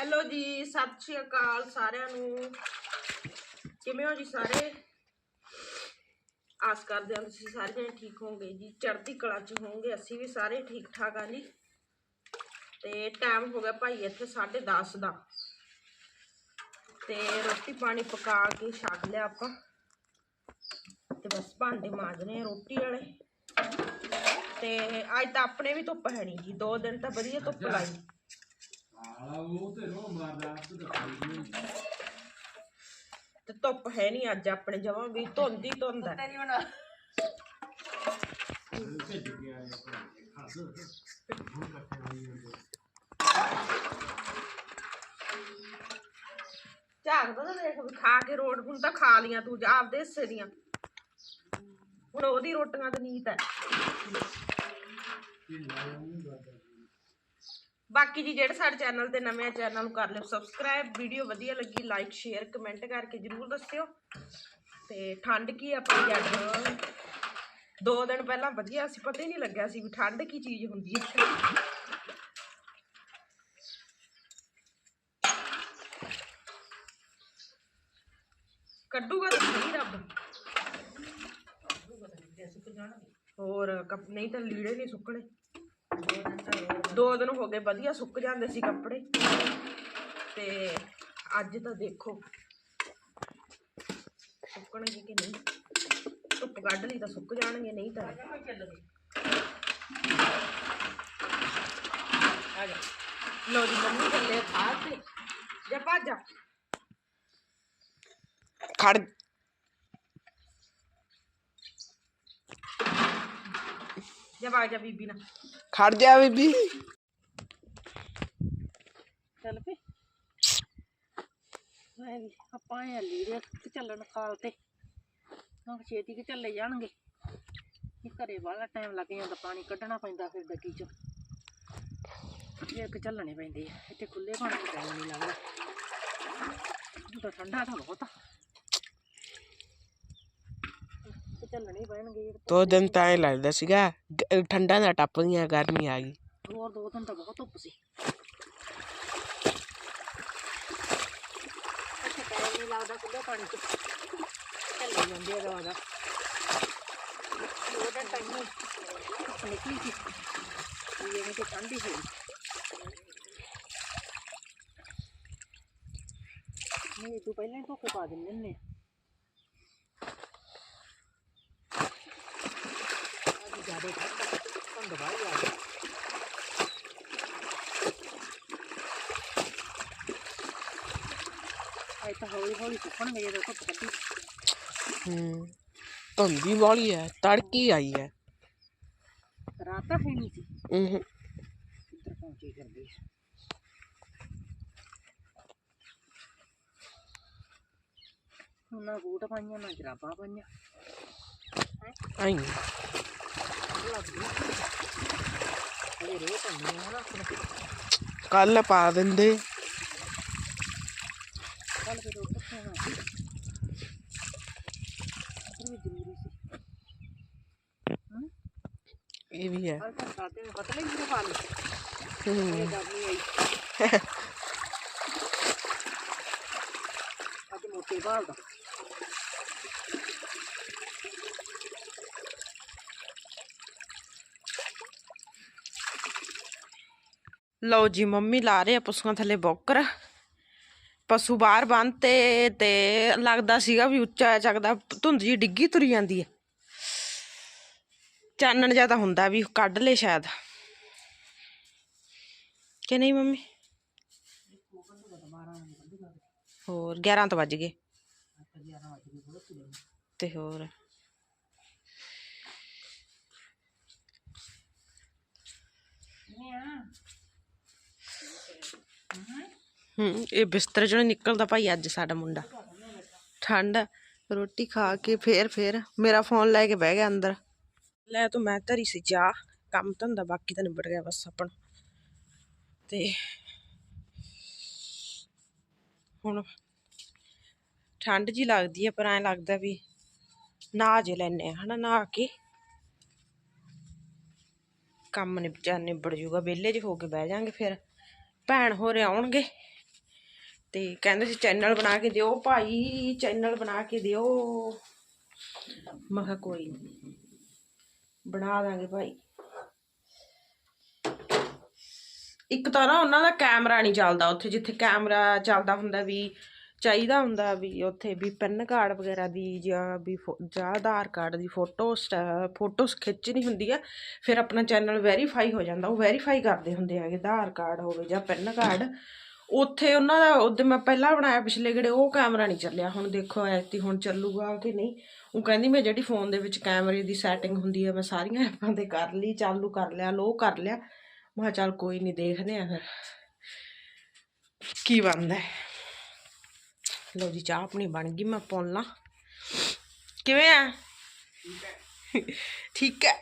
Hello ਜੀ, ਸਤਿ ਸ਼੍ਰੀ ਅਕਾਲ ਸਾਰਿਆਂ ਨੂੰ। ਕਿਵੇਂ ਹੋ ਜੀ ਸਾਰੇ? ਆਸ ਕਰਦੇ ਹਾਂ ਤੁਸੀਂ ਸਾਰੇ ਜਣੇ ਠੀਕ ਹੋਵੋਗੇ ਜੀ। ਚੜ੍ਹਦੀ ਕਲਾ 'ਚ ਹੋਵੋਗੇ, ਅਸੀਂ ਵੀ ਸਾਰੇ ਠੀਕ ਠਾਕ ਆ ਜੀ। ਤੇ ਟਾਈਮ ਹੋ ਗਿਆ ਭਾਈ ਇੱਥੇ 10:30 ਦਾ। ਤੇ ਰੋਟੀ ਪਾਣੀ ਪਕਾ ਕੇ ਛਕ ਲਿਆ ਆਪਾਂ। ਤੇ ਬਸ ਭਾਂਡੇ ਮਾਂਜਨੇ ਰੋਟੀ ਵਾਲੇ। ਤੇ ਅੱਜ ਤਾਂ ਆਪਣੇ ਵੀ ਧੁੱਪ ਹੈ ਨਹੀਂ ਜੀ। ਦੋ ਦਿਨ ਤਾਂ ਵਧੀਆ ਧੁੱਪ ਲਾਈ। ਉਹ ਤੇ ਰੋ ਮਾਰਦਾ ਤੇ ਦਿਖਾਈ ਤੇ ਧੁੱਪ ਹੈ ਨਹੀਂ ਅੱਜ ਆਪਣੇ ਜਮਾਂ ਵੀ ਧੁੰਦ ਹੀ ਧੁੰਦ ਹੈ। ਨਹੀਂ ਭੇਜ ਗਿਆ ਇਹ ਖਾਸ ਹੁਣ ਕੱਟੇ ਹੋਈ ਹੁੰਦੇ ਝਾਕਦਾ ਤਾਂ ਦੇਖ ਵੀ ਖਾ ਕੇ ਰੋਟ ਹੁਣ ਤਾਂ ਖਾ ਲੀਆਂ ਤੂੰ ਜਾ ਆਪਦੇ ਹਿੱਸੇ ਦੀਆਂ। ਹੁਣ ਉਹਦੀ ਰੋਟੀਆਂ ਤੇ ਨੀਤ ਹੈ। ਕੀ ਲਾਇਆ ਨਹੀਂ ਬਾਦਾ ਬਾਕੀ ਜੀ ਜਿਹੜੇ ਸਾਡੇ ਚੈਨਲ ਤੇ ਨਵੇਂ ਆ, ਚੈਨਲ ਨੂੰ ਕਰ ਲਿਓ ਸਬਸਕ੍ਰਾਈਬ ਵੀਡੀਓ ਵਧੀਆ ਲੱਗੀ ਲਾਈਕ ਸ਼ੇਅਰ ਕਮੈਂਟ ਕਰਕੇ ਜਰੂਰ ਦੱਸਿਓ। ਤੇ ਠੰਡ ਕੀ ਆ ਪਈ ਅੱਜ? ਦੋ ਦਿਨ ਪਹਿਲਾਂ ਵਧੀਆ ਸੀ, ਪਤਾ ਹੀ ਨਹੀਂ ਲੱਗਿਆ ਸੀ ਵੀ ਠੰਡ ਕੀ ਚੀਜ਼ ਹੁੰਦੀ ਹੈ ਕੱਢੂਗਾ ਤਾਂ ਸਹੀ ਰੱਬ। ਹੋਰ, ਕੱਪ ਨਹੀਂ ਤਾਂ ਲੀੜੇ ਨਹੀਂ ਸੁੱਕਣੇ। ਦੋ ਦਿਨ ਹੋ ਗਏ ਵਧੀਆ ਸੁੱਕ ਜਾਂਦੇ ਸੀ ਕੱਪੜੇ। ਤੇ ਅੱਜ ਤਾਂ ਦੇਖੋ ਸੁੱਕਣਗੇ ਕਿ ਨਹੀਂ? ਧੁੱਪ ਕੱਢ ਲਈ ਤਾਂ ਸੁੱਕ ਜਾਣਗੇ ਨਹੀਂ ਤਾਂ। ਆ ਜਾ। ਲੋ ਜੀ ਮੰਮੀ ਚੱਲੇ ਖਾ ਤੇ। ਜਾ ਭੱਜ ਜਾ। ਖੜ। ਜਾ ਭੱਜ ਜਾ ਬੀਬੀ ਨਾਲ। ਖੜ ਜਾ ਬੀਬੀ। ਚੱਲ ਪਈ ਮੈਂ ਵੀ ਆਪਾਂ ਆਏ ਲੀੜੇ ਚੱਲਣ ਖਾਲ ਤੇ। ਹਾਂ ਛੇਤੀ ਕਿ ਚੱਲੇ ਜਾਣਗੇ। ਇਹ ਘਰੇ ਵਾਲਾ ਟਾਈਮ ਲੱਗ ਜਾਂਦਾ, ਪਾਣੀ ਕੱਢਣਾ ਪੈਂਦਾ ਫਿਰ ਡੱਗੀ ਚੋਂ। ਇਹ ਕਿ ਚੱਲਣੇ ਪੈਂਦੇ ਆ, ਇੱਥੇ ਖੁੱਲੇ ਪਾਣੀ ਨੂੰ ਟਾਈਮ ਨਹੀਂ ਲੱਗਦਾ। ਤਾਂ ਠੰਡਾ ਤਾਂ ਬਹੁਤ ਆ। ਤੇ ਚੱਲਣੇ ਹੀ ਪੈਣਗੇ ਦੋ ਦਿਨ ਤਾਂ ਐ ਲੱਗਦਾ ਸੀਗਾ ਗ- ਠੰਡਾ ਨਾ ਟੱਪਦੀਆਂ ਗਰਮੀ ਆ ਗਈ। ਹੋਰ ਦੋ ਦਿਨ ਤਾਂ ਬਹੁਤ ਧੁੱਪ ਸੀ। ਅੱਛਾ ਟਾਈਮ ਨਹੀਂ ਲੱਗਦਾ ਖੁੱਲੇ ਪਾਣੀ ਚ। ਚੱਲੇ ਜਾਂਦੇ ਆ ਦਵਾ ਦਾ। ਦੋ ਦਿਨ ਟਾਈਮ ਨਿਕਲੀ ਸੀ। ਇਹ ਜਿਵੇਂ ਕਿ ਠੰਡੀ ਹੋਈ। ਨਹੀਂ ਤੂੰ ਪਹਿਲਾਂ ਹੀ ਧੋਕੇ ਪਾ ਦਿੰਦੇ ਨੇ ਅੱਜ ਜ਼ਿਆਦਾ ਠੰਡ ਠੰਡ ਬਾਹਰ ਆ ਗਈ ਅੱਜ ਤਾਂ ਹੌਲੀ ਹੌਲੀ ਸੁੱਕਣਗੇ ਜਦੋਂ ਧੁੱਪ ਕੱਢੀ। ਹੂੰ ਧੁੰਦੀ ਵਾਲੀ ਐ ਤੜਕੀ ਆਈ ਐ। ਰਾਤ ਤਾਂ ਹੈ ਨਹੀਂ ਸੀ। ਹੂੰ ਇੱਧਰ ਪਹੁੰਚੀ ਕਰਦੀ ਹੈ ਹੁਣ ਨਾ ਬੂਟ ਪਾਈਆਂ ਨਾ ਜਰਾਬਾਂ ਪਾਈਆਂ। ਆਈ। ਇਹ ਕੱਲ ਪਾ ਦਿੰਦੇ। ਕੱਲ ਫਿਰ ਉੱਠ ਕੇ ਨਾ ਇਹ ਵੀ ਜ਼ਰੂਰੀ ਸੀ ਇਹ ਵੀ ਐ ਕੱਲ ਤਾਂ ਸਾਦੇ ਨੇ ਪਤਲੇ ਜਿਹੇ ਪਾ ਹੂੰ। ਇਹ ਗਰਮੀ ਆਈ ਅੱਜ ਮੋਟੇ ਬਾਲ ਦਾ ਲਓ ਜੀ, ਮੰਮੀ ਲਾ ਰਹੇ ਆ ਪਸ਼ੂਆਂ ਥੱਲੇ ਬੋਕਰ। ਪਸ਼ੂ ਬਾਹਰ ਬੰਨਤੇ ਤੇ ਲੱਗਦਾ ਸੀਗਾ ਵੀ ਉੱਚਾ ਚੱਕਦਾ, ਧੁੰਦ ਜੀ ਡਿੱਗੀ ਤੁਰੀ ਜਾਂਦੀ ਹੈ। ਚਾਨਣ ਜਿਹਾ ਤਾਂ ਹੁੰਦਾ ਵੀ ਕੱਢ ਲੇ ਸ਼ਾਇਦ। ਕਿ ਨਹੀਂ ਮੰਮੀ? ਹੋਰ 11 ਤੋਂ ਵੱਜ ਗਏ। ਤੇ ਹੋਰ? ਹੂੰ, ਇਹ ਬਿਸਤਰ ਚੋਂ ਨੀ ਨਿਕਲਦਾ ਭਾਈ ਅੱਜ ਸਾਡਾ ਮੁੰਡਾ। ਠੰਡ, ਰੋਟੀ ਖਾ ਕੇ ਫੇਰ ਫੇਰ ਮੇਰਾ ਫੋਨ ਲੈ ਕੇ ਬਹਿ ਗਿਆ ਅੰਦਰ। ਲੈ ਤੂੰ ਮੈਂ ਧਰੀ ਸੀ ਜਾ ਕੰਮ ਧੰਦਾ ਬਾਕੀ ਤਾਂ ਨਿਬੜ ਗਿਆ ਬਸ ਆਪਣਾ। ਤੇ ਹੁਣ ਠੰਡ ਜੀ ਲੱਗਦੀ ਹੈ ਪਰ ਐਂ ਲੱਗਦਾ ਵੀ ਨਹਾ ਜੇ ਲੈਨੇ ਆ, ਹਨਾ ਨਹਾ ਕੇ। ਕੰਮ ਨਿਬੜ ਨਿਬੜ ਜੂਗਾ, ਵਿਹਲੇ 'ਚ ਹੋ ਕੇ ਬਹਿ ਜਾਾਂਗੇ ਫਿਰ। ਭੈਣ ਹੋਰੇ ਆਉਣਗੇ। ਤੇ ਕਹਿੰਦੇ ਸੀ ਚੈਨਲ ਬਣਾ ਕੇ ਦਿਓ, ਭਾਈ ਚੈਨਲ ਬਣਾ ਕੇ ਦਿਓ। ਮੈਂ ਕਿਹਾ ਕੋਈ ਨਹੀਂ ਬਣਾ ਦਾਂਗੇ ਭਾਈ। ਇੱਕ ਤਾਂ ਨਾ ਉਹਨਾਂ ਦਾ ਕੈਮਰਾ ਨਹੀਂ ਚੱਲਦਾ ਉੱਥੇ, ਜਿੱਥੇ ਕੈਮਰਾ ਚੱਲਦਾ ਹੁੰਦਾ ਵੀ, ਚਾਹੀਦਾ ਹੁੰਦਾ ਵੀ ਉੱਥੇ ਵੀ ਪੈਨ ਕਾਰਡ ਵਗੈਰਾ ਦੀ ਜਾਂ ਵੀ ਜਾਂ ਆਧਾਰ ਕਾਰਡ ਦੀ ਫੋਟੋ ਫੋਟੋਸ ਖਿੱਚਣੀ ਹੁੰਦੀ ਆ, ਫਿਰ ਆਪਣਾ ਚੈਨਲ ਵੈਰੀਫਾਈ ਹੋ ਜਾਂਦਾ। ਉਹ ਵੈਰੀਫਾਈ ਕਰਦੇ ਹੁੰਦੇ ਹੈਗੇ, ਆਧਾਰ ਕਾਰਡ ਹੋਵੇ ਜਾਂ ਪੈਨ ਕਾਰਡ ਉੱਥੇ ਉਹਨਾਂ ਦਾ ਉਹਦੇ ਮੈਂ ਪਹਿਲਾਂ ਬਣਾਇਆ ਪਿਛਲੇ ਗੜੇ ਉਹ ਕੈਮਰਾ ਨਹੀਂ ਚੱਲਿਆ। ਹੁਣ ਦੇਖੋ ਐਤੀ ਹੁਣ ਚੱਲੂਗਾ ਕਿ ਨਹੀਂ? ਉਹ ਕਹਿੰਦੀ ਮੈਂ ਜਿਹੜੀ ਫੋਨ ਦੇ ਵਿੱਚ ਕੈਮਰੇ ਦੀ ਸੈਟਿੰਗ ਹੁੰਦੀ ਹੈ ਮੈਂ ਸਾਰੀਆਂ ਐਪਾਂ ਤੇ ਕਰ ਲਈ ਚਾਲੂ ਕਰ ਲਿਆ ਲੋ ਕਰ ਲਿਆ। ਮੈਂ ਕਿਹਾ ਚੱਲ ਕੋਈ ਨਹੀਂ ਦੇਖਦੇ ਆ ਫਿਰ ਕੀ ਬਣਦਾ। ਲਓ ਜੀ ਚਾਹ ਆਪਣੀ ਬਣ ਗਈ ਮੈਂ ਪੁੰਨ ਲਾਂ ਕਿਵੇਂ ਆ? ਠੀਕ ਹੈ।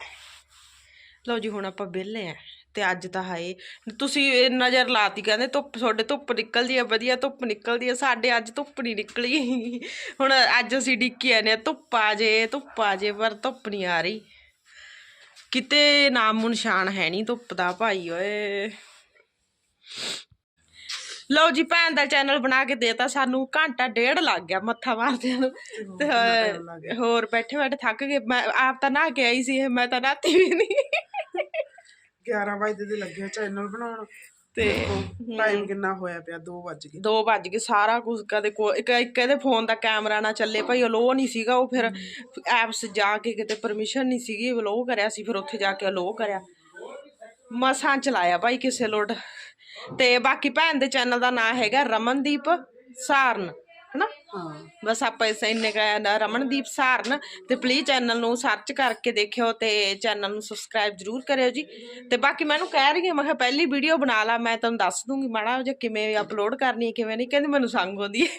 ਲਓ ਜੀ ਹੁਣ ਆਪਾਂ ਵਿਹਲੇ ਆ। ਤੇ ਅੱਜ ਤਾਂ ਹਾਏ। ਤੁਸੀਂ ਇਹ ਨਜ਼ਰ ਲਾਤੀ ਕਹਿੰਦੇ ਧੁੱਪ ਤੁਹਾਡੇ ਧੁੱਪ ਨਿਕਲਦੀ ਆ ਵਧੀਆ ਧੁੱਪ ਨਿਕਲਦੀ ਆ ਸਾਡੇ ਅੱਜ ਧੁੱਪ ਨਹੀਂ ਨਿਕਲੀ। ਹੁਣ ਅੱਜ ਅਸੀਂ ਡਿੱਕੀ ਆਨੇ ਧੁੱਪ ਆ ਜੇ ਧੁੱਪ ਆ ਜੇ ਪਰ ਧੁੱਪ ਨਹੀਂ ਆ ਰਹੀ। ਕਿਤੇ ਨਾਮ ਨਿਸ਼ਾਨ ਹੈ ਨਹੀਂ ਧੁੱਪ ਦਾ ਭਾਈ ਓਏ। ਲਓ ਜੀ ਭੈਣ ਦਾ ਚੈਨਲ ਬਣਾ ਕੇ ਦੇਤਾ ਸਾਨੂੰ ਘੰਟਾ ਡੇਢ ਲੱਗ ਗਿਆ ਮੱਥਾ ਮਾਰਦਿਆਂ ਨੂੰ। ਤੇ ਹੋਰ- ਬੈਠੇ ਬੈਠੇ ਥੱਕ ਗਏ। ਮੈਂ ਆਪ ਤਾਂ ਨਹਾ ਕੇ ਆਈ ਸੀ ਮੈਂ ਤਾਂ ਨਹਾਤੀ ਵੀ ਨਹੀਂ 11 ਵਜੇ ਦੇ ਲੱਗਿਆ ਚੈਨਲ ਬਣਾਉਣ। ਤੇ ਟਾਈਮ ਕਿੰਨਾ ਹੋਇਆ ਪਿਆ 2 ਵੱਜ ਗਏ। 2 ਵੱਜ ਗਏ ਸਾਰਾ ਕੁਝ ਕਦੇ ਇੱਕ ਇੱਕ ਇਹਦੇ ਫੋਨ ਦਾ ਕੈਮਰਾ ਨਾ ਚੱਲੇ ਭਾਈ ਅਲੋ ਨਹੀਂ ਸੀਗਾ ਉਹ ਫਿਰ ਐਪਸ ਜਾ ਕੇ ਕਿਤੇ ਪਰਮਿਸ਼ਨ ਨਹੀਂ ਸੀਗੀ ਅਲੋ ਕਰਿਆ ਸੀ ਫਿਰ ਉੱਥੇ ਜਾ ਕੇ ਅਲੋ ਕਰਿਆ। ਮਸਾਂ ਚਲਾਇਆ ਭਾਈ ਕਿਸੇ ਲੋਟ ਤੇ ਬਾਕੀ ਭੈਣ ਦੇ ਚੈਨਲ ਦਾ ਨਾਮ ਹੈਗਾ ਰਮਨਦੀਪ ਸਾਰਨ। ਹਨਾ? ਹਾਂ ਬਸ ਆਪਾਂ ਇਸ ਇੰਨੇ ਕਾ ਰਮਨਦੀਪ ਸਾਰਨ ਤੇ ਪਲੀਜ਼ ਚੈਨਲ ਨੂੰ ਸਰਚ ਕਰਕੇ ਦੇਖਿਓ ਤੇ ਚੈਨਲ ਨੂੰ ਸਬਸਕ੍ਰਾਈਬ ਜਰੂਰ ਕਰਿਓ ਜੀ। ਤੇ ਬਾਕੀ ਮੈਨੂੰ ਕਹਿ ਰਹੀ ਹੈ ਮੈਂ ਕਿਹਾ ਪਹਿਲੀ ਵੀਡੀਓ ਬਣਾ ਲਾ ਮੈਂ ਤੁਹਾਨੂੰ ਦੱਸ ਦੂੰਗੀ ਮਾੜਾ ਜਿਹਾ ਕਿਵੇਂ ਅਪਲੋਡ ਕਰਨੀ ਹੈ ਕਿਵੇਂ ਨਹੀਂ ਕਹਿੰਦੀ ਮੈਨੂੰ ਸੰਗ ਆਉਂਦੀ ਹੈ।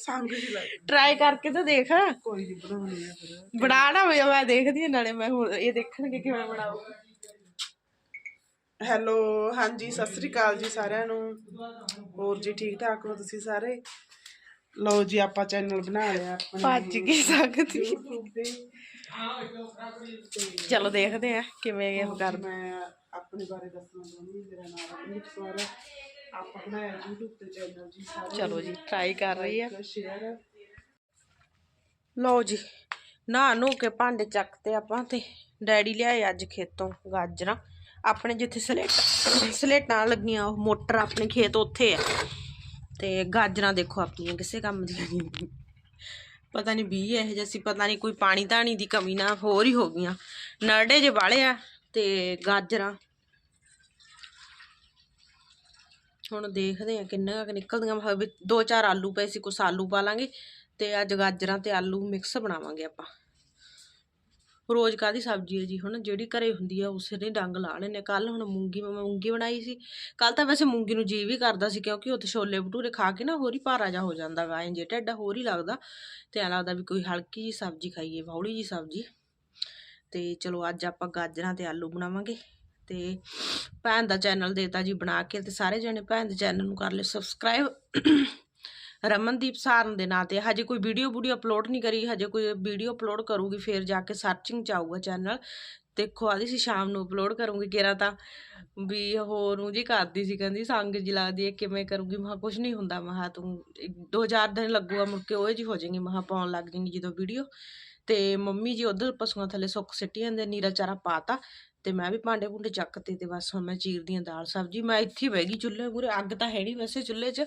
ਸੰਗ ਜੀ ਲੱਗ ਟਰਾਈ ਕਰਕੇ ਤਾਂ ਦੇਖ। ਕੋਈ ਨਹੀਂ ਬਣਾਉਣੀ ਆ ਫਿਰ। ਬਣਾਣਾ ਮੈਂ ਦੇਖਦੀ ਹਾਂ ਨਾਲੇ ਮੈਂ ਹੁਣ ਇਹ ਦੇਖਣਗੇ ਕਿਵੇਂ ਬਣਾਉ ਹੈਲੋ ਹਾਂਜੀ ਸਤਿ ਸ੍ਰੀ ਅਕਾਲ ਜੀ ਸਾਰਿਆਂ ਨੂੰ। ਹੋਰ ਜੀ ਠੀਕ ਠਾਕ ਹੋ ਤੁਸੀਂ ਸਾਰੇ? ਲਓ ਜੀ ਆਪਾਂ ਚੈਨਲ ਬਣਾ ਲਿਆ ਆਪਣਾ। ਭੱਜ ਗਈ ਸਕਦੀ YouTube ਤੇ। ਚਲੋ ਦੇਖਦੇ ਆ ਕਿਵੇਂ ਇਹ ਕਰ ਮੈਂ ਆਪਣੇ ਬਾਰੇ ਦੱਸਣਾ ਚਾਹੁੰਦੀ ਹਾਂ। ਮੇਰਾ ਨਾਮ ਰਮਨੀਤ ਕੌਰ ਹੈ। ਆਪਾਂ ਬਣਾਇਆ YouTube ਤੇ ਚੈਨਲ ਜੀ ਸਾਰੇ। ਚਲੋ ਜੀ ਟਰਾਈ ਕਰ ਰਹੀ ਆ। ਸ਼ੇਅਰ ਲਓ ਜੀ ਨਹਾ ਨੂ ਕੇ ਭਾਂਡੇ ਚੱਕਤੇ ਆਪਾਂ ਤੇ ਡੈਡੀ ਲਿਆਏ ਅੱਜ ਖੇਤੋਂ ਗਾਜਰਾਂ। ਆਪਣੇ ਜਿੱਥੇ ਸਲੇਟ ਸਲੇਟਾਂ ਲੱਗੀਆਂ ਉਹ ਮੋਟਰ ਆਪਣੇ ਖੇਤ ਉੱਥੇ ਆ। ਤੇ ਗਾਜਰਾਂ ਦੇਖੋ ਆਪਣੀਆਂ ਕਿਸੇ ਕੰਮ ਦੀਆਂ ਨਹੀਂ ਪਤਾ ਨਹੀਂ ਬੀ ਇਹ ਜਿਹੇ ਸੀ, ਪਤਾ ਨਹੀਂ ਕੋਈ ਪਾਣੀ ਧਾਣੀ ਦੀ ਕਮੀ ਨਾ, ਹੋਰ ਹੀ ਹੋ ਗਈਆਂ। ਨਰੜੇ ਜੇ ਵਾਲੇ ਆ ਤੇ ਗਾਜਰਾਂ। ਹੁਣ ਦੇਖਦੇ ਆ ਕਿੰਨਾ ਕੁ ਨਿਕਲਦੀਆਂ। ਮੈਂ ਦੋ ਚਾਰ ਆਲੂ ਪਏ ਸੀ, ਕੁਛ ਆਲੂ ਪਾ ਲਾਂਗੇ ਤੇ ਅੱਜ ਗਾਜਰਾਂ ਤੇ ਆਲੂ ਮਿਕਸ ਬਣਾਵਾਂਗੇ ਆਪਾਂ। ਰੋਜ਼ ਕਾਦੀ ਸਬਜ਼ੀ ਹੈ ਜੀ, ਹੁਣ ਜਿਹੜੀ ਘਰੇ ਹੁੰਦੀ ਆ, ਉਸੇ ਨੇ ਡੰਗ ਲਾ ਲੈਣੇ ਕੱਲ ਹੁਣ ਮੂੰਗੀ, ਮੈਂ ਮੂੰਗੀ ਬਣਾਈ ਸੀ। ਕੱਲ ਤਾਂ ਵੈਸੇ ਮੂੰਗੀ ਨੂੰ ਜੀ ਵੀ ਕਰਦਾ ਸੀ, ਕਿਉਂਕਿ ਉੱਥੇ ਛੋਲੇ ਭਟੂਰੇ ਖਾ ਕੇ ਨਾ ਹੋਰ ਹੀ ਭਾਰਾ ਜਾ ਹੋ ਜਾਂਦਾ ਵਾ ਐਂ ਜੇ ਢਿੱਡ ਹੋਰ ਹੀ ਲੱਗਦਾ, ਤੇ ਐਂ ਲੱਗਦਾ ਵੀ ਕੋਈ ਹਲਕੀ ਜੀ ਸਬਜ਼ੀ ਖਾਈਏ ਹੌਲੀ ਜੀ ਸਬਜ਼ੀ। ਤੇ ਚਲੋ ਅੱਜ ਆਪਾਂ ਗਾਜਰਾਂ ਤੇ ਆਲੂ ਬਣਾਵਾਂਗੇ। ਤੇ ਭੈਣ ਦਾ ਚੈਨਲ ਦੇਤਾ ਜੀ ਬਣਾ ਕੇ, ਤੇ ਸਾਰੇ ਜਣੇ ਭੈਣ ਦੇ ਚੈਨਲ ਨੂੰ ਕਰ ਲਿਓ। ਸਬਸਕ੍ਰਾਈਬ ਰਮਨਦੀਪ ਸਾਰਨ ਦੇ ਨਾਂ ਤੇ। ਹਜੇ ਕੋਈ ਵੀਡੀਓ ਵੀਡੀਓ ਅਪਲੋਡ ਨਹੀਂ ਕਰੀ, ਹਜੇ ਕੋਈ ਵੀਡੀਓ ਅਪਲੋਡ ਕਰੂਗੀ, ਫਿਰ ਜਾ ਕੇ ਸਰਚਿੰਗ ਚ ਆਊਗਾ ਚੈਨਲ ਦੇਖੋ, ਆਦੀ ਸੀ ਸ਼ਾਮ ਨੂੰ ਅਪਲੋਡ ਕਰੂੰਗੀ ਕਿਰਾ ਤਾਂ। ਵੀ ਹੋਰ ਨੂੰ ਜੀ ਕਰਦੀ ਸੀ, ਕਹਿੰਦੀ ਸੰਗ ਜੀ ਲੱਗਦੀ ਹੈ ਕਿਵੇਂ ਕਰੂੰਗੀ? ਮਹਾ ਕੁਝ ਨਹੀਂ ਹੁੰਦਾ ਮਹਾ ਤੂੰ ਇੱਕ- ਦੋ ਚਾਰ ਦਿਨ ਲੱਗੂਗਾ, ਮੁੜ ਕੇ ਉਹ ਜੀ ਹੋ ਜਾਏਗੀ ਮਹਾ ਪਾਉਣ ਲੱਗ ਜਾਏਗੀ ਜਦੋਂ ਵੀਡੀਓ ਤੇ ਮੰਮੀ ਜੀ ਉਧਰ ਪਸ਼ੂਆਂ ਥੱਲੇ ਸੁੱਕ ਸਿੱਟੀ ਜਾਂਦੇ, ਨੀਰਾ ਚਾਰਾ ਪਾਤਾ। ਤੇ ਮੈਂ ਵੀ ਭਾਂਡੇ ਭੁੰਡੇ ਚੱਕਤੇ ਤੇ ਬਸ ਹੁਣ ਮੈਂ ਚੀਰਦੀ ਆਂ ਦਾਲ ਸਬਜੀ, ਮੈਂ ਇੱਥੇ ਬਹਿ ਗਈ ਚੁੱਲ੍ਹੇ ਮੂਰੇ ਅੱਗ ਤਾਂ ਹੈ ਨਹੀਂ ਵੈਸੇ ਚੁੱਲ੍ਹੇ 'ਚ।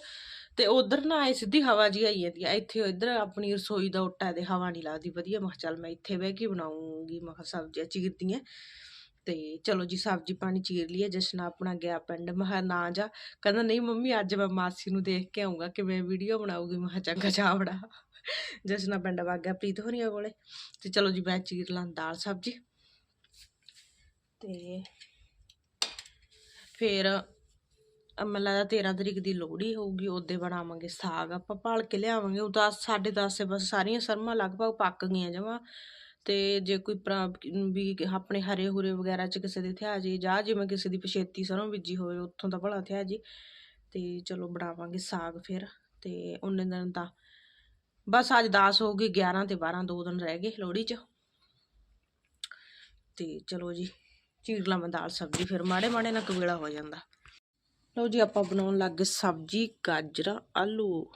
ਤੇ ਉਧਰ ਨਾ ਆਏ ਸਿੱਧੀ ਹਵਾ ਜੀ ਆਈ ਜਾਂਦੀ ਆ। ਇੱਥੇ ਇੱਧਰ ਆਪਣੀ ਰਸੋਈ ਦਾ ਉੱਟਾ ਤੇ ਹਵਾ ਨਹੀਂ ਲੱਗਦੀ, ਵਧੀਆ। ਮੈਂ ਕਿਹਾ ਚੱਲ ਮੈਂ ਇੱਥੇ ਬਹਿ ਕੇ ਬਣਾਉਂਗੀ। ਮੈਂ ਕਿਹਾ ਸਬਜ਼ੀਆਂ ਚੀਰਦੀਆਂ। ਤੇ ਚਲੋ ਜੀ, ਸਬਜ਼ੀ ਪਾਣੀ ਚੀਰ ਲਈਏ। ਜਸ਼ਨ ਆਪਣਾ ਗਿਆ ਪਿੰਡ। ਮੈਂ ਕਿਹਾ ਨਾ ਜਾ। ਕਹਿੰਦਾ, ਨਹੀਂ ਮੰਮੀ, ਅੱਜ ਮੈਂ ਮਾਸੀ ਨੂੰ ਦੇਖ ਕੇ ਆਉਂਗਾ ਕਿਵੇਂ ਵੀਡੀਓ ਬਣਾਉਗੀ ਮੈਂ ਕਿਹਾ, ਚੰਗਾ ਜਾ ਵੜਾ ਜਸ਼ਨਾ ਪਿੰਡ ਵਗ ਗਿਆ ਪ੍ਰੀਤ ਹੋਰੀਆਂ ਕੋਲੇ। ਤੇ ਚਲੋ ਜੀ, ਮੈਂ ਚੀਰ ਲਾਂ ਦਾਲ, ਸਬਜ਼ੀ। ਤੇ ਫਿਰ ਮੈਨੂੰ ਲੱਗਦਾ 13 ਤਰੀਕ ਦੀ ਲੋਹੜੀ ਹੋਊਗੀ, ਉਹਦੇ ਬਣਾਵਾਂਗੇ ਸਾਗ, ਆਪਾਂ ਭਾਲ ਕੇ ਲਿਆਵਾਂਗੇ, ਉਹ 10 10:30 ਬਸ ਸਾਰੀਆਂ ਸਰਮਾਂ ਲਗਭਗ ਪੱਕ ਗਈਆਂ ਜਮਾਂ। ਤੇ ਜੇ ਕੋਈ ਭਰਾ- ਵੀ ਆਪਣੇ ਹਰੇ ਹੁਰੇ ਵਗੈਰਾ ਚ ਕਿਸੇ ਦੇ ਥਿਆ ਜੀ, ਜਾਂ ਜਿਵੇਂ ਕਿਸੇ ਦੀ ਪਛੇਤੀ ਸਰੋਂ ਬੀਜੀ ਹੋਵੇ, ਉੱਥੋਂ ਦਾ ਭਲਾ ਥਿਆ ਜੀ। ਤੇ ਚਲੋ ਬਣਾਵਾਂਗੇ ਸਾਗ ਫਿਰ, ਤੇ ਉਹਨੇ ਦਿਨ ਤਾਂ ਬਸ ਅੱਜ 10 ਹੋ ਗਈ 11 ਤੇ 12 ਦੋ ਦਿਨ ਰਹਿ ਗਏ ਲੋਹੜੀ ਚ। ਤੇ ਚਲੋ ਜੀ ਚੀਰ ਲਾ ਮੈਂ ਦਾਲ ਸਬਜ਼ੀ ਫਿਰ ਮਾੜੇ ਮਾੜੇ ਨਾਲ ਕਵੇਲਾ ਹੋ ਜਾਂਦਾ। ਲਓ ਜੀ, ਆਪਾਂ ਬਣਾਉਣ ਲੱਗ ਗਏ ਸਬਜ਼ੀ, ਗਾਜਰਾਂ, ਆਲੂ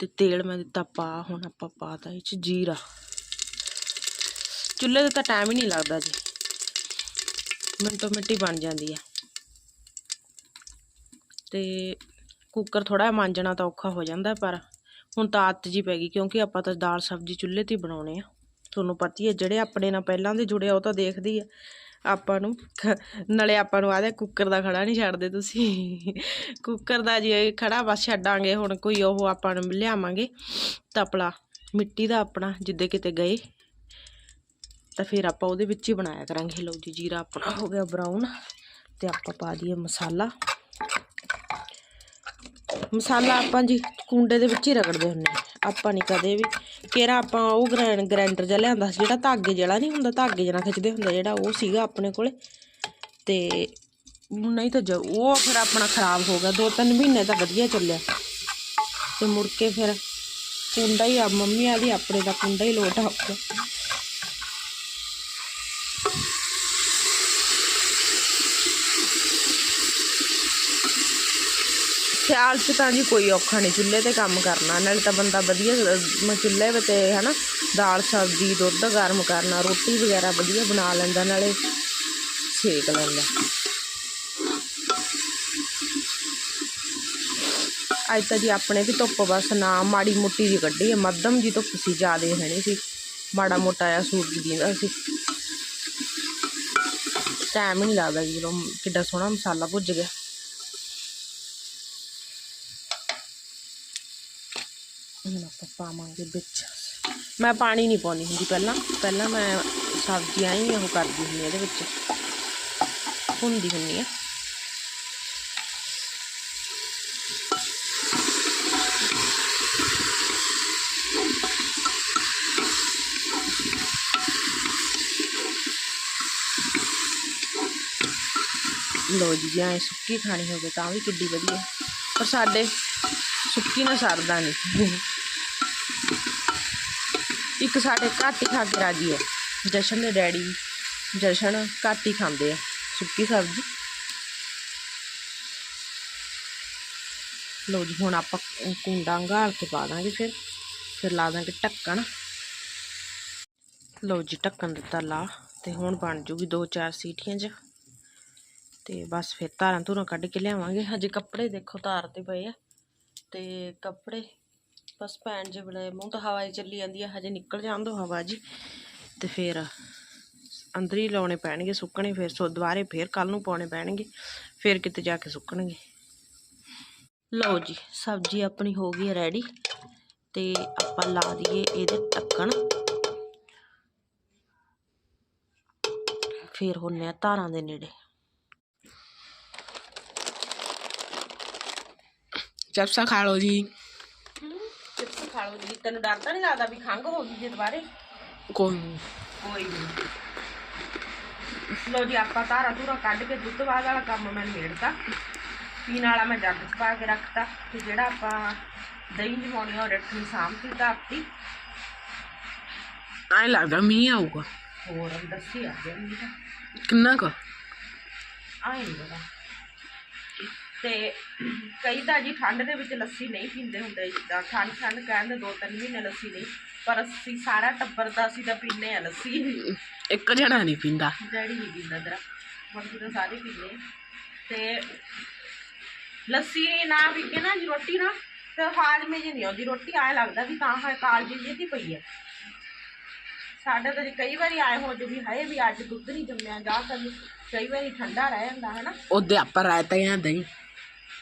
ਤੇ ਤੇਲ ਮੈਂ ਦਿੱਤਾ ਪਾ, ਹੁਣ ਆਪਾਂ ਪਾਤਾ ਇਹ ਚ ਜੀਰਾ। ਚੁੱਲ੍ਹੇ ਤੇ ਤਾਂ ਟਾਈਮ ਹੀ ਨਹੀਂ ਲੱਗਦਾ ਜੀ। ਮਿੰਟੋ ਮਿੰਟੀ ਬਣ ਜਾਂਦੀ ਆ। ਤੇ ਕੁੱਕਰ ਥੋੜਾ ਮਾਂਜਣਾ ਤਾਂ ਔਖਾ ਹੋ ਜਾਂਦਾ, ਪਰ ਹੁਣ ਤਾਂ ਆਦਤ ਜੀ ਪੈ ਗਈ, ਕਿਉਂਕਿ ਆਪਾਂ ਤਾਂ ਦਾਲ, ਸਬਜ਼ੀ ਚੁੱਲ੍ਹੇ ਤੇ ਬਣਾਉਣੇ ਆ। ਤੁਹਾਨੂੰ ਪਤਾ ਹੀ ਹੈ ਜਿਹੜੇ ਆਪਣੇ ਨਾਲ ਪਹਿਲਾਂ ਦੇ ਜੁੜਿਆ ਉਹ ਤਾਂ ਦੇਖਦੀ ਆ। ਆਪਾਂ ਨੂੰ ਖ- ਨਾਲੇ ਆਪਾਂ ਨੂੰ ਆਦੇ ਕੁੱਕਰ ਦਾ ਖੜਾ ਨਹੀਂ ਛੱਡਦੇ ਤੁਸੀਂ। ਕੁੱਕਰ ਦਾ ਜੇ ਖੜਾ ਬਸ ਛੱਡਾਂਗੇ, ਹੁਣ ਕੋਈ ਉਹ ਆਪਾਂ ਨੂੰ ਲਿਆਵਾਂਗੇ ਤਪਲਾ, ਮਿੱਟੀ ਦਾ ਆਪਣਾ, ਜਿੱਦੇ ਕਿਤੇ ਗਏ। ਤਾਂ ਫਿਰ ਆਪਾਂ ਉਹਦੇ ਵਿੱਚ ਹੀ ਬਣਾਇਆ ਕਰਾਂਗੇ। ਲਓ ਜੀ, ਜੀਰਾ ਆਪਣਾ ਹੋ ਗਿਆ ਬਰਾਊਨ ਤੇ ਆਪਾਂ ਪਾ ਦਈਏ ਮਸਾਲਾ। ਮਸਾਲਾ ਆਪਾਂ ਜੀ ਕੁੰਡੇ ਦੇ ਵਿੱਚ ਹੀ ਰਗੜਦੇ ਹੁੰਨੇ ਆਪਾਂ ਨਹੀਂ ਕਦੇ ਵੀ ਕਿਹੜਾ ਆਪਾਂ ਉਹ ਗ੍ਰੈਂਡ ਗ੍ਰਾਈਂਡਰ ਜਿਹਾ ਲਿਆਂਦਾ ਸੀ, ਜਿਹੜਾ ਧਾਗੇ ਜਿਹੜਾ ਨਹੀਂ ਹੁੰਦਾ, ਧਾਗੇ ਜਿਹੜਾ ਖਿੱਚਦੇ ਹੁੰਦਾ, ਜਿਹੜਾ ਉਹ ਸੀਗਾ ਆਪਣੇ ਕੋਲੇ। ਤੇ ਨਹੀਂ ਤਾਂ ਉਹ ਫਿਰ ਆਪਣਾ ਖਰਾਬ ਹੋ ਗਿਆ ਦੋ ਤਿੰਨ ਮਹੀਨੇ ਤਾਂ ਵਧੀਆ ਚੱਲਿਆ। ਤੇ ਮੁੜ ਕੇ ਫਿਰ ਕੁੰਡਾ ਹੀ ਆ, ਮੰਮੀ ਆਦੀ ਆਪਣੇ ਦਾ ਕੁੰਡਾ ਹੀ ਲੋਟ ਆ ਸਿਆਲ 'ਚ ਤਾਂ ਜੀ ਕੋਈ ਔਖਾ ਨਹੀਂ ਚੁੱਲ੍ਹੇ ਤੇ ਕੰਮ ਕਰਨਾ ਨਾਲੇ ਤਾਂ ਬੰਦਾ ਵਧੀਆ ਅਹ, ਚੁੱਲ੍ਹੇ 'ਤੇ ਹਨਾ ਦਾਲ ਸਬਜ਼ੀ ਦੁੱਧ ਗਰਮ ਕਰਨਾ ਰੋਟੀ ਵਗੈਰਾ ਵਧੀਆ ਬਣਾ ਲੈਂਦਾ ਨਾਲੇ ਸੇਕ ਲੈਂਦਾ। ਅੱਜ ਤਾਂ ਜੀ ਆਪਣੇ ਵੀ ਧੁੱਪ ਬਸ ਨਾ ਮਾੜੀ ਮੋਟੀ ਜੀ ਕੱਢੀ ਹੈ ਮੱਧਮ ਜੀ ਧੁੱਪ ਸੀ ਜ਼ਿਆਦਾ ਹੈ ਨਹੀਂ ਸੀ ਮਾੜਾ ਮੋਟਾ ਆ ਸੂਰਜ ਦਿੰਦਾ ਸੀ। ਟਾਈਮ ਹੀ ਨਹੀਂ ਲੱਗਦਾ ਜੀ ਜਦੋਂ ਕਿੱਡਾ ਸੋਹਣਾ ਮਸਾਲਾ ਭੁੱਜ ਗਿਆ। ਹੁਣ ਆਪਾਂ ਪਾਵਾਂਗੇ ਵਿੱਚ। ਮੈਂ ਪਾਣੀ ਨਹੀਂ ਪਾਉਂਦੀ ਹੁੰਦੀ ਪਹਿਲਾਂ। ਪਹਿਲਾਂ ਮੈਂ ਸਬਜ਼ੀਆਂ ਹੀ ਉਹ ਕਰਦੀ ਹੁੰਦੀ ਇਹਦੇ ਵਿੱਚ। ਹੁੰਦੀ ਹੁੰਦੀ ਆ ਲੋ ਜੀ, ਜੇ ਐਂ ਸੁੱਕੀ ਖਾਣੀ ਹੋਵੇ ਤਾਂ ਵੀ ਕਿੱਡੀ ਵਧੀਆ। ਪਰ ਸਾਡੇ ਸੁੱਕੀ ਨਾ ਸਰਦਾ ਨਹੀਂ। ਇੱਕ ਸਾਡੇ ਘੱਟ ਹੀ ਖਾ ਕੇ ਰਾਜੀ ਹੈ ਜਸ਼ਨ ਦੇ ਡੈਡੀ ਜਸ਼ਨ ਘੱਟ ਹੀ ਖਾਂਦੇ ਆ। ਸੁੱਕੀ ਸਬਜ਼ੀ। ਲੋ ਜੀ, ਹੁਣ ਆਪਾਂ ਕੁੰਡਾ ਘਾਲ ਕੇ ਪਾ ਦਾਂਗੇ ਫਿਰ। ਫਿਰ ਲਾ ਦਾਂਗੇ ਢੱਕਣ। ਲੋ ਜੀ, ਢੱਕਣ ਦਿੱਤਾ ਲਾ। ਤੇ ਹੁਣ ਬਣ ਜੂਗੀ ਦੋ ਚਾਰ ਸੀਟੀਆਂ 'ਚ ਤੇ ਬਸ ਫਿਰ ਧਾਰਾਂ ਧੂਰਾਂ ਕੱਢ ਕੇ ਲਿਆਵਾਂਗੇ। ਹਜੇ ਕੱਪੜੇ ਦੇਖੋ ਧਾਰ ਤੇ ਪਏ ਆ। ਤੇ ਕੱਪੜੇ ਬਸ ਭੈਣ ਜੇ ਬੜੇ ਮੂੰਹ ਤਾਂ ਹਵਾ ਹੀ ਚੱਲੀ ਜਾਂਦੀ ਆ, ਹਜੇ ਨਿਕਲ ਜਾਣ ਦੋ ਹਵਾ ਜੀ। ਤੇ ਫਿਰ ਅੰਦਰ ਹੀ ਲਾਉਣੇ ਪੈਣਗੇ ਸੁੱਕਣੇ, ਫਿਰ ਸੋ ਦੁਬਾਰੇ ਫਿਰ ਕੱਲ ਨੂੰ ਪਾਉਣੇ ਪੈਣਗੇ, ਫਿਰ ਕਿਤੇ ਜਾ ਕੇ ਸੁੱਕਣਗੇ। ਲਓ ਜੀ, ਸਬਜ਼ੀ ਆਪਣੀ ਹੋ ਗਈ ਰੈਡੀ ਤੇ ਆਪਾਂ ਲਾ ਦਈਏ ਇਹਦੇ ਢੱਕਣ। ਫਿਰ ਹੁੰਨੇ ਆ ਧਾਰਾਂ ਦੇ ਨੇੜੇ। ਚਪਸਾ ਖਾ ਲਓ ਜੀ। ਚਿਪਸ ਖਾ ਲਓ ਜੀ ਤੈਨੂੰ ਡਰ ਤਾਂ ਨਹੀਂ ਲੱਗਦਾ ਵੀ ਖੰਘ ਹੋ ਗਈ ਜੇ ਦੁਬਾਰੇ? ਕੋਈ ਨੀ। ਕੋਈ ਨਹੀਂ ਲੋ ਜੀ ਆਪਾਂ ਧਾਰਾ ਧੂਰਾ ਕੱਢ ਕੇ ਦੁੱਧ ਬਾਅਦ ਵਾਲਾ ਕੰਮ ਮੈਂ ਨਿਬੇੜਤਾ। ਪੀਣ ਵਾਲਾ ਮੈਂ ਜੱਗ 'ਚ ਪਾ ਕੇ ਰੱਖਤਾ ਤੇ ਜਿਹੜਾ ਆਪਾਂ ਦਹੀਂ ਜਮਾਉਣੀ ਆ ਉਹ ਰੱਖਣੀ ਸਾਂਭਤੀ ਧਰਤੀ। ਐਂ ਲੱਗਦਾ ਮੀਂਹ ਆਊਗਾ। ਹੋਰ ਦੱਸੀ ਆ ਜਾਂਦੀ ਤਾਂ। ਕਿੰਨਾ ਕੁ? ਆਏ ਨਹੀਂ ਪਤਾ। ਤੇ ਕਈ ਤਾਂ ਜੀ ਠੰਡ ਦੇ ਵਿੱਚ ਲੱਸੀ ਨਹੀਂ ਪੀਂਦੇ ਹੁੰਦੇ ਜਿੱਦਾਂ ਠੰਡ ਠੰਡ ਕਹਿੰਦੇ ਦੋ ਤਿੰਨ ਮਹੀਨੇ ਲੱਸੀ ਨਹੀਂ ਪਰ ਅਸੀਂ ਸਾਰਾ ਟੱਬਰ ਦਾ ਅਸੀਂ ਤਾਂ ਪੀਂਦੇ ਆ ਲੱਸੀ। ਇੱਕ ਜਣਾ ਨਹੀਂ ਪੀਂਦਾ। ਡੈਡੀ ਨਹੀਂ ਪੀਂਦਾ ਤੇਰਾ ਬਾਕੀ ਤਾਂ ਸਾਰੇ ਪੀਂਦੇ। ਤੇ ਲੱਸੀ ਨਾ ਪੀ ਕੇ ਨਾ ਜੀ ਰੋਟੀ ਨਾ ਤੇ ਹਾਜ਼ਮੇ ਜੀ ਨਹੀਂ ਆਉਂਦੀ ਰੋਟੀ ਆਏ ਲੱਗਦਾ ਵੀ ਤਾਂ ਹੈ ਕਾਲਜੀ ਜਿਹੀ ਦੀ ਪਈ ਹੈ। ਸਾਡੇ ਤਾਂ ਜੀ ਕਈ ਵਾਰੀ ਆਏ ਹੋ ਜੋ ਵੀ ਹਾਏ ਵੀ ਅੱਜ ਦੁੱਧ ਨਹੀਂ ਜੰਮਿਆ ਜਾ ਕਦੀ ਕਈ ਵਾਰੀ ਠੰਡਾ ਰਹਿ ਜਾਂਦਾ ਹੈ ਨਾ ਉਹਦੇ ਆਪਾਂ ਰਾਇਤਾ ਜਾਂ ਦਹੀਂ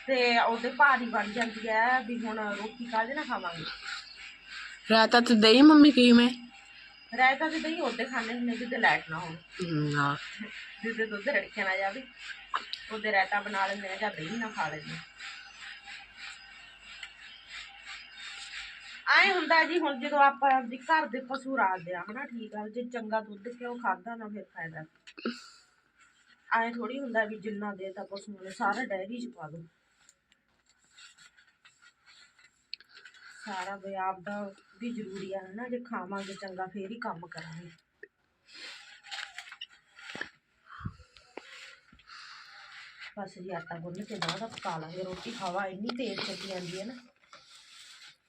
ਤੇ ਉਹਦੇ ਭਾਰੀ ਬਣ ਜਾਂਦੀ ਹੈ ਵੀ ਹੁਣ ਰੋਟੀ ਕਾਹਦੇ ਨਾਲ ਖਾਵਾਂਗੇ? ਰਾਇਤਾ ਤੇ ਦਹੀਂ ਮੰਮੀ ਕਿਵੇਂ ਰਾਇਤਾ ਤੇ ਦਹੀਂ ਉਹਦੇ ਖਾਣੇ ਹੁੰਦੇ ਜਿੱਦੇ ਲਾਈਟ ਨਾ ਹੋਵੇ ਹਾਂ। ਜਿੱਦੇ ਦੁੱਧ ਰੜਕਿਆ ਨਾ ਜਾਵੇ ਉਹਦੇ ਰਾਇਤਾ ਬਣਾ ਲੈਂਦੇ ਆ ਜਾਂ ਦਹੀਂ ਨਾਲ ਖਾ ਲੈਂਦੇ। ਆਏ ਹੁੰਦਾ ਜੀ ਹੁਣ ਜਦੋਂ ਆਪਾਂ ਆਪਦੇ ਘਰ ਦੇ ਪਸ਼ੂ ਰਾਲਦੇ ਆ ਹਨਾ ਠੀਕ ਆ ਜੇ ਚੰਗਾ ਦੁੱਧ ਕਿਉਂ ਖਾਦਾ ਨਾ ਫਿਰ ਫਾਇਦਾ। ਆਏ ਥੋੜੀ ਹੁੰਦਾ ਵੀ ਜਿੰਨਾ ਦੇ ਤਾਂ ਪਸ਼ੂ ਨੇ ਸਾਰਾ ਡੈਰੀ ਚ ਪਾ ਦੋ। ਸਾਰਾ ਵੀ ਆਪਦਾ ਵੀ ਜ਼ਰੂਰੀ ਆ ਹਨਾ ਜੇ ਖਾਵਾਂਗੇ ਚੰਗਾ ਫੇਰ ਹੀ ਕੰਮ ਕਰਾਂਗੇ। ਬਸ ਜੀ ਆਟਾ ਗੁੰਨ ਕੇ ਬਾਅਦ ਪਕਾ ਲਾਂਗੇ। ਰੋਟੀ ਹਵਾ ਇੰਨੀ ਤੇਜ਼ ਚੱਲੀ ਜਾਂਦੀ ਹੈ ਨਾ।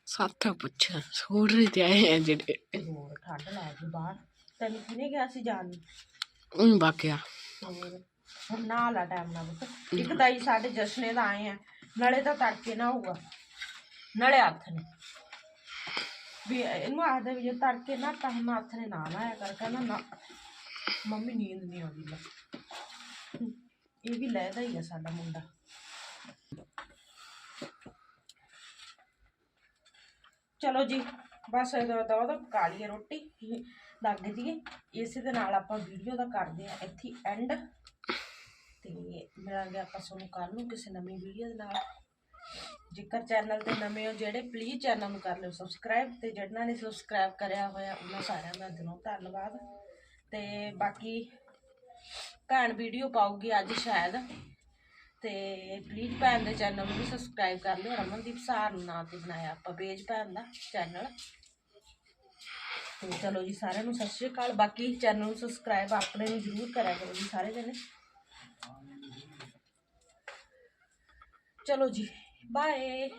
ਸਾਥਾ ਪੁੱਛ ਸੋੜ ਰਹੇ ਤੇ ਆਏ ਆ ਜਿਹੜੇ। ਹੋਰ ਠੰਡ ਲੱਗ ਗਈ ਬਾਹਰ। ਤੈਨੂੰ ਕਿਹਨੇ ਕਿਹਾ ਸੀ ਜਾਣ ਨੂੰ? ਉਹ ਬਾਕਿਆ। ਹੋਰ ਹੁਣ ਨਾ ਲਾ ਟਾਈਮ ਨਾਲ ਬੁੱਤ ਇੱਕ ਤਾਂ ਹੀ ਸਾਡੇ ਜਸ਼ਨੇ ਦਾ ਆਏ ਆ। ਨਾਲੇ ਤਾਂ ਤੜਕੇ ਨਾ ਹੋਊਗਾ। ਨਾਲੇ ਹੱਥ ਨੇ। ਵੀ ਇਹਨੂੰ ਆਖਦੇ ਵੀ ਜੇ ਤੜਕੇ ਨਾ ਤਾਂ ਹੱਥ ਨੇ ਨਾ ਲਾਇਆ ਕਰ, ਕਹਿੰਦਾ ਨਾ, ਮੰਮੀ ਨੀਂਦ ਨਹੀਂ ਆਉਂਦੀ ਲੈ ਇਹ ਵੀ ਲੈਦਾ ਹੀ ਆ ਸਾਡਾ ਮੁੰਡਾ। ਚਲੋ ਜੀ, ਬਸ ਦੋ ਦੋ ਪਕਾ ਲਈਏ ਰੋਟੀ ਲੱਗ ਜੀਏ। ਇਸੇ ਦੇ ਨਾਲ ਆਪਾਂ ਵੀਡੀਓ ਦਾ ਕਰਦੇ ਆ ਇੱਥੇ ਐਂਡ ਤੇ ਮਿਲਾਂਗੇ ਆਪਾਂ ਤੁਹਾਨੂੰ ਕੱਲ ਨੂੰ ਕਿਸੇ ਨਵੀਂ ਵੀਡੀਓ ਦੇ ਨਾਲ। ਜੇਕਰ ਚੈਨਲ ਤੇ ਨਵੇਂ ਹੋ, ਜਿਹੜੇ ਪਲੀਜ਼ ਚੈਨਲ ਨੂੰ ਕਰ ਲਿਓ ਸਬਸਕ੍ਰਾਈਬ ਤੇ ਜਿਹਨਾਂ ਨੇ ਸਬਸਕ੍ਰਾਈਬ ਕਰਿਆ ਹੋਇਆ, ਉਹਨਾਂ ਸਾਰਿਆਂ ਦਾ ਦਿਲੋਂ ਧੰਨਵਾਦ। ਤੇ ਬਾਕੀ ਭੈਣ ਵੀਡੀਓ ਪਾਉਗੀ ਅੱਜ ਸ਼ਾਇਦ। ਤੇ ਪਲੀਜ਼ ਭੈਣ ਦੇ ਚੈਨਲ ਨੂੰ ਵੀ ਸਬਸਕ੍ਰਾਈਬ ਕਰ ਲਿਓ। ਰਮਨਦੀਪ ਸਾਰ ਨਾਂ ਤੇ ਬਣਾਇਆ ਆਪਾਂ ਪੇਜ ਭੈਣ ਦਾ ਚੈਨਲ। ਤੇ ਚਲੋ ਜੀ, ਸਾਰਿਆਂ ਨੂੰ ਸਤਿ ਸ਼੍ਰੀ ਅਕਾਲ। ਬਾਕੀ ਚੈਨਲ ਨੂੰ ਸਬਸਕ੍ਰਾਈਬ ਆਪਣੇ ਨੂੰ ਜ਼ਰੂਰ ਕਰਿਆ ਕਰੋ ਜੀ, ਸਾਰੇ ਜਣੇ। ਚਲੋ ਜੀ Bye.